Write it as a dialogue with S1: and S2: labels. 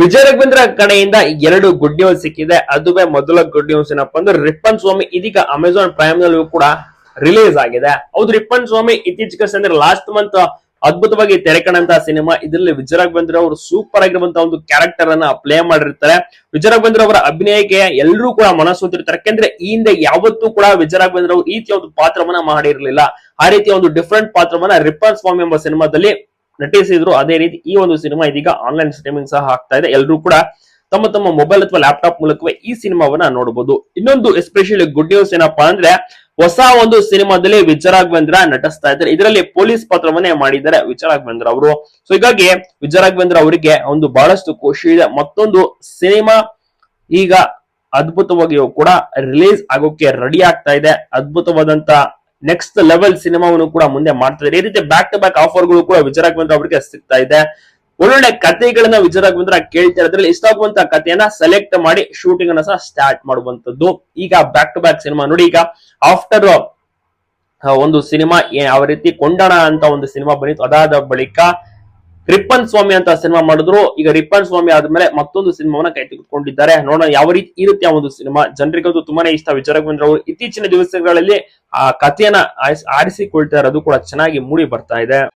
S1: ವಿಜಯ ರಘವೇಂದ್ರ ಕಡೆಯಿಂದ ಎರಡು good news ಸಿಕ್ಕಿದೆ. ಅದುವೇ ಮೊದಲ ಗುಡ್ ನ್ಯೂಸ್ ಏನಪ್ಪಾ ಅಂದ್ರೆ ರಿಪ್ಪನ್ ಸ್ವಾಮಿ ಇದೀಗ ಅಮೆಝಾನ್ ಪ್ರೈಮ್ ನಲ್ಲೂ ಕೂಡ ರಿಲೀಸ್ ಆಗಿದೆ. ಹೌದು, ರಿಪ್ಪನ್ ಸ್ವಾಮಿ ಇತ್ತೀಚೆಗೆ ಅಂದ್ರೆ ಲಾಸ್ಟ್ ಮಂತ್ ಅದ್ಭುತವಾಗಿ ತೆರೆಕಣಂತಹ ಸಿನಿಮಾ. ಇದರಲ್ಲಿ ವಿಜಯ ರಾಘವೇಂದ್ರ ಅವರು ಸೂಪರ್ ಆಗಿರುವಂತಹ ಒಂದು ಕ್ಯಾರೆಕ್ಟರ್ ಅನ್ನ ಪ್ಲೇ ಮಾಡಿರ್ತಾರೆ. ವಿಜಯ ರಾಘವೇಂದ್ರ ಅವರ ಅಭಿನಯಕ್ಕೆ ಎಲ್ಲರೂ ಕೂಡ ಮನಸ್ಸೋತಿರ್ತಾರೆ ಯಾಕೆಂದ್ರೆ ಈ ಹಿಂದೆ ಯಾವತ್ತೂ ಕೂಡ ವಿಜಯ ರಾಘವೇಂದ್ರ ಅವರು ಈ ರೀತಿಯ ಒಂದು ಪಾತ್ರವನ್ನ ಮಾಡಿರ್ಲಿಲ್ಲ. ಆ ರೀತಿಯ ಒಂದು ಡಿಫ್ರೆಂಟ್ ಪಾತ್ರವನ್ನ ರಿಪ್ಪನ್ ಸ್ವಾಮಿ ಎಂಬ ಸಿನಿಮಾದಲ್ಲಿ ನಟಿಸಿದ್ರು ಅದೇ ರೀತಿ ಈ ಒಂದು ಸಿನಿಮಾ ಇದೀಗ ಆನ್ಲೈನ್ ಸ್ಟ್ರೀಮಿಂಗ್ ಸಹ ಆಗ್ತಾ ಇದೆ. ಎಲ್ಲರೂ ಕೂಡ ತಮ್ಮ ತಮ್ಮ ಮೊಬೈಲ್ ಅಥವಾ ಲ್ಯಾಪ್ಟಾಪ್ ಮೂಲಕವೇ ಈ ಸಿನಿಮಾವನ್ನ ನೋಡಬಹುದು ಇನ್ನೊಂದು ಎಸ್ಪೆಷಲಿ ಗುಡ್ ನ್ಯೂಸ್ ಏನಪ್ಪಾ ಅಂದ್ರೆ ಹೊಸ ಒಂದು ಸಿನಿಮಾದಲ್ಲಿ ವಿಜಯ ರಾಘವೇಂದ್ರ ನಟಿಸ್ತಾ ಇದ್ದಾರೆ. ಇದರಲ್ಲಿ ಪೊಲೀಸ್ ಪಾತ್ರವನ್ನೇ ಮಾಡಿದ್ದಾರೆ ವಿಜಯ ರಾಘವೇಂದ್ರ ಅವರು. ಸೊ ಹೀಗಾಗಿ ವಿಜಯ ರಾಘವೇಂದ್ರ ಅವರಿಗೆ ಒಂದು ಬಹಳಷ್ಟು ಖುಷಿ ಇದೆ. ಮತ್ತೊಂದು ಸಿನಿಮಾ ಈಗ ಅದ್ಭುತವಾಗಿಯೂ ಕೂಡ ರಿಲೀಸ್ ಆಗೋಕೆ ರೆಡಿ ಆಗ್ತಾ ಇದೆ. ಅದ್ಭುತವಾದಂತ ನೆಕ್ಸ್ಟ್ ಲೆವೆಲ್ ಸಿನಿಮಾವನ್ನು ಕೂಡ ಮುಂದೆ ಮಾಡ್ತಿದ್ದಾರೆ ಈ ರೀತಿ ಬ್ಯಾಕ್ ಟು ಬ್ಯಾಕ್ ಆಫರ್ಗಳು ಕೂಡ ವಿಜಯ ರಾಘವೇಂದ್ರ ಅವರಿಗೆ ಸಿಗ್ತಾ ಇದೆ. ಒಳ್ಳೊಳ್ಳೆ ಕಥೆಗಳನ್ನ ವಿಜಯ ರಾಘವೇಂದ್ರ ಕೇಳ್ತಾರೆ ಅದ್ರಲ್ಲಿ ಇಷ್ಟ ಆಗುವಂತ ಕಥೆಯನ್ನ ಸೆಲೆಕ್ಟ್ ಮಾಡಿ ಶೂಟಿಂಗ್ ಅನ್ನ ಸಹ ಸ್ಟಾರ್ಟ್ ಮಾಡುವಂತದ್ದು ಈಗ ಬ್ಯಾಕ್ ಟು ಬ್ಯಾಕ್ ಸಿನಿಮಾ ನೋಡಿ, ಈಗ ಆಫ್ಟರ್ ಒಂದು ಸಿನಿಮಾ ಯಾವ ರೀತಿ ಕೊಂಡಣ ಅಂತ ಒಂದು ಸಿನಿಮಾ ಬಂದಿತ್ತು. ಅದಾದ ಬಳಿಕ ರಿಪ್ಪನ್ ಸ್ವಾಮಿ ಅಂತ ಸಿನಿಮಾ ಮಾಡಿದ್ರು. ಈಗ ರಿಪ್ಪನ್ ಸ್ವಾಮಿ ಆದ್ಮೇಲೆ ಮತ್ತೊಂದು ಸಿನಿಮಾವನ್ನ ಕೈ ತೆಗೆದುಕೊಂಡಿದ್ದಾರೆ. ನೋಡೋಣ ಯಾವ ರೀತಿ ಇರುತ್ತೆ ಆ ಒಂದು ಸಿನಿಮಾ. ಜನರಿಗಂತೂ ತುಂಬಾನೇ ಇಷ್ಟ. ವಿಚಾರಕ್ಕೆ ಬಂದ್ರೆ ಅವರು ಇತ್ತೀಚಿನ ದಿವಸಗಳಲ್ಲಿ ಆ ಕಥೆಯನ್ನ ಆರಿಸಿಕೊಳ್ತಾ ಇರೋದು ಕೂಡ ಚೆನ್ನಾಗಿ ಮೂಡಿ ಬರ್ತಾ ಇದೆ.